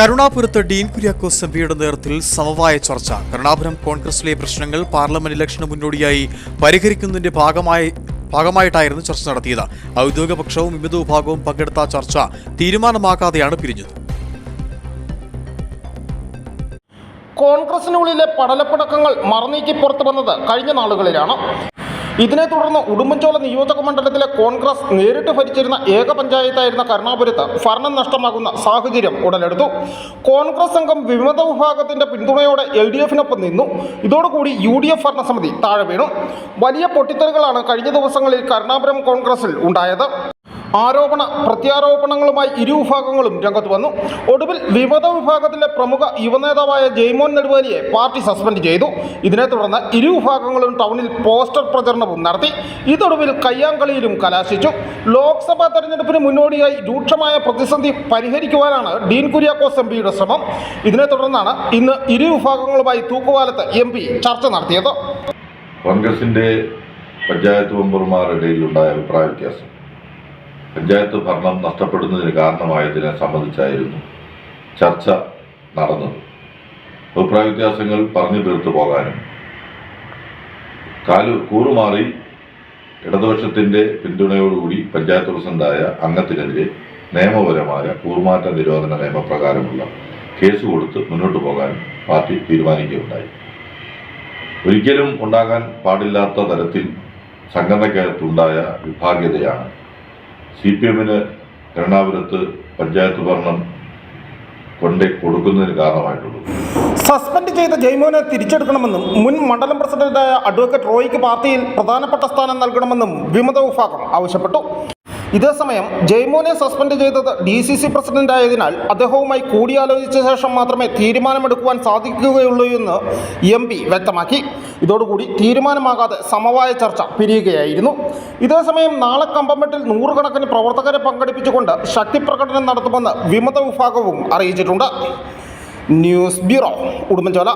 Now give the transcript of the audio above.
കരുണാപുരത്ത് ഡീൻ കുര്യാക്കോസ് എംപിയുടെ നേതൃത്വത്തിൽ സമവായ ചർച്ച. കരുണാപുരം കോൺഗ്രസിലെ പ്രശ്നങ്ങൾ പാർലമെന്റ് ഇലക്ഷന് മുന്നോടിയായി പരിഹരിക്കുന്നതിന്റെ ഭാഗമായി ഭാഗമായിട്ടായിരുന്നു ചർച്ച നടത്തിയത്. ഔദ്യോഗിക പക്ഷവും വിവിധ വിഭാഗവും പങ്കെടുത്ത ചർച്ച തീരുമാനമാകാതെയാണ് പിരിഞ്ഞത്. കോൺഗ്രസിനുള്ളിലെ പടലപ്പടക്കങ്ങൾ മറനീക്കി പുറത്തു വന്നത് കഴിഞ്ഞ നാളുകളിലാണ്. ഇതിനെ തുടർന്ന് ഉടുമ്പൻചോല നിയോജക മണ്ഡലത്തിലെ കോൺഗ്രസ് നേരിട്ട് ഭരിച്ചിരുന്ന ഏക പഞ്ചായത്തായിരുന്ന കരുണാപുരത്ത് ഭരണം നഷ്ടമാകുന്ന സാഹചര്യം ഉടലെടുത്തു. കോൺഗ്രസ് സംഘം വിമത വിഭാഗത്തിന്റെ പിന്തുണയോടെ എൽ ഡി എഫിനൊപ്പം നിന്നു. ഇതോടുകൂടി യു ഡി എഫ് ഭരണസമിതി താഴെ വീണു. വലിയ പൊട്ടിത്തെറികളാണ് കഴിഞ്ഞ ദിവസങ്ങളിൽ കരുണാപുരം കോൺഗ്രസിൽ ഉണ്ടായത്. ആരോപണ പ്രത്യാരോപണങ്ങളുമായി ഇരുവിഭാഗങ്ങളും രംഗത്ത് വന്നു. ഒടുവിൽ വിമത വിഭാഗത്തിലെ പ്രമുഖ യുവനേതാവായ ജയ്മോൻ നെടുവേലിയെ പാർട്ടി സസ്പെൻഡ് ചെയ്തു. ഇതിനെ തുടർന്ന് ഇരുവിഭാഗങ്ങളും ടൗണിൽ പോസ്റ്റർ പ്രചരണവും നടത്തി. ഇതൊടുവിൽ കയ്യാങ്കളിയിലും കലാശിച്ചു. ലോക്സഭാ തെരഞ്ഞെടുപ്പിന് മുന്നോടിയായി രൂക്ഷമായ പ്രതിസന്ധി പരിഹരിക്കുവാനാണ് ഡീൻ കുര്യാക്കോസ് എം പിയുടെ ശ്രമം. ഇതിനെ തുടർന്നാണ് ഇന്ന് ഇരുവിഭാഗങ്ങളുമായി തൂക്കുപാലത്ത് എം പി ചർച്ച നടത്തിയത്. കോൺഗ്രസിന്റെ പഞ്ചായത്ത് മെമ്പർമാരിടയിലുണ്ടായ അഭിപ്രായ വ്യത്യാസം. പഞ്ചായത്ത് ഭരണം നഷ്ടപ്പെടുന്നതിന് കാരണമായതിനെ സംബന്ധിച്ചായിരുന്നു ചർച്ച നടന്നത്. അഭിപ്രായ വ്യത്യാസങ്ങൾ പറഞ്ഞു തീർത്തു പോകാനും. കാലു കൂറുമാറി ഇടതുപക്ഷത്തിന്റെ പിന്തുണയോടുകൂടി പഞ്ചായത്ത് പ്രസിഡന്റായ അംഗത്തിനെതിരെ നിയമപരമായ കൂറുമാറ്റ നിരോധന നിയമപ്രകാരമുള്ള കേസ് കൊടുത്ത് മുന്നോട്ട് പോകാൻ പാർട്ടി തീരുമാനിക്കുകയുണ്ടായി. ഒരിക്കലും ഉണ്ടാകാൻ പാടില്ലാത്ത തരത്തിൽ സംഘടനയ്ക്കകത്തുണ്ടായ വിഭാഗ്യതയാണ് സി പി എമ്മിന് എറണാകുളത്ത് പഞ്ചായത്ത് ഭരണം കൊണ്ടേ സസ്പെൻഡ് ചെയ്ത ജയ്മോനെ തിരിച്ചെടുക്കണമെന്നും മുൻ മണ്ഡലം പ്രസിഡന്റായ അഡ്വക്കേറ്റ് റോയിക്ക് പാർട്ടിയിൽ പ്രധാനപ്പെട്ട സ്ഥാനം നൽകണമെന്നും വിമത വിഭാഗം ആവശ്യപ്പെട്ടു. ഇതേസമയം ജയ്മോനെ സസ്പെൻഡ് ചെയ്തത് ഡി സി സി പ്രസിഡന്റായതിനാൽ അദ്ദേഹവുമായി കൂടിയാലോചിച്ച ശേഷം മാത്രമേ തീരുമാനമെടുക്കുവാൻ സാധിക്കുകയുള്ളൂ എന്ന് എം പി വ്യക്തമാക്കി. ഇതോടുകൂടി തീരുമാനമാകാതെ സമവായ ചർച്ച പിരിയുകയായിരുന്നു. ഇതേസമയം നാളെ കമ്പമെട്ടിൽ നൂറുകണക്കിന് പ്രവർത്തകരെ പങ്കെടുപ്പിച്ചുകൊണ്ട് ശക്തിപ്രകടനം നടത്തുമെന്ന് വിമത വിഭാഗവും അറിയിച്ചിട്ടുണ്ട്. News bureau Udumbanchola.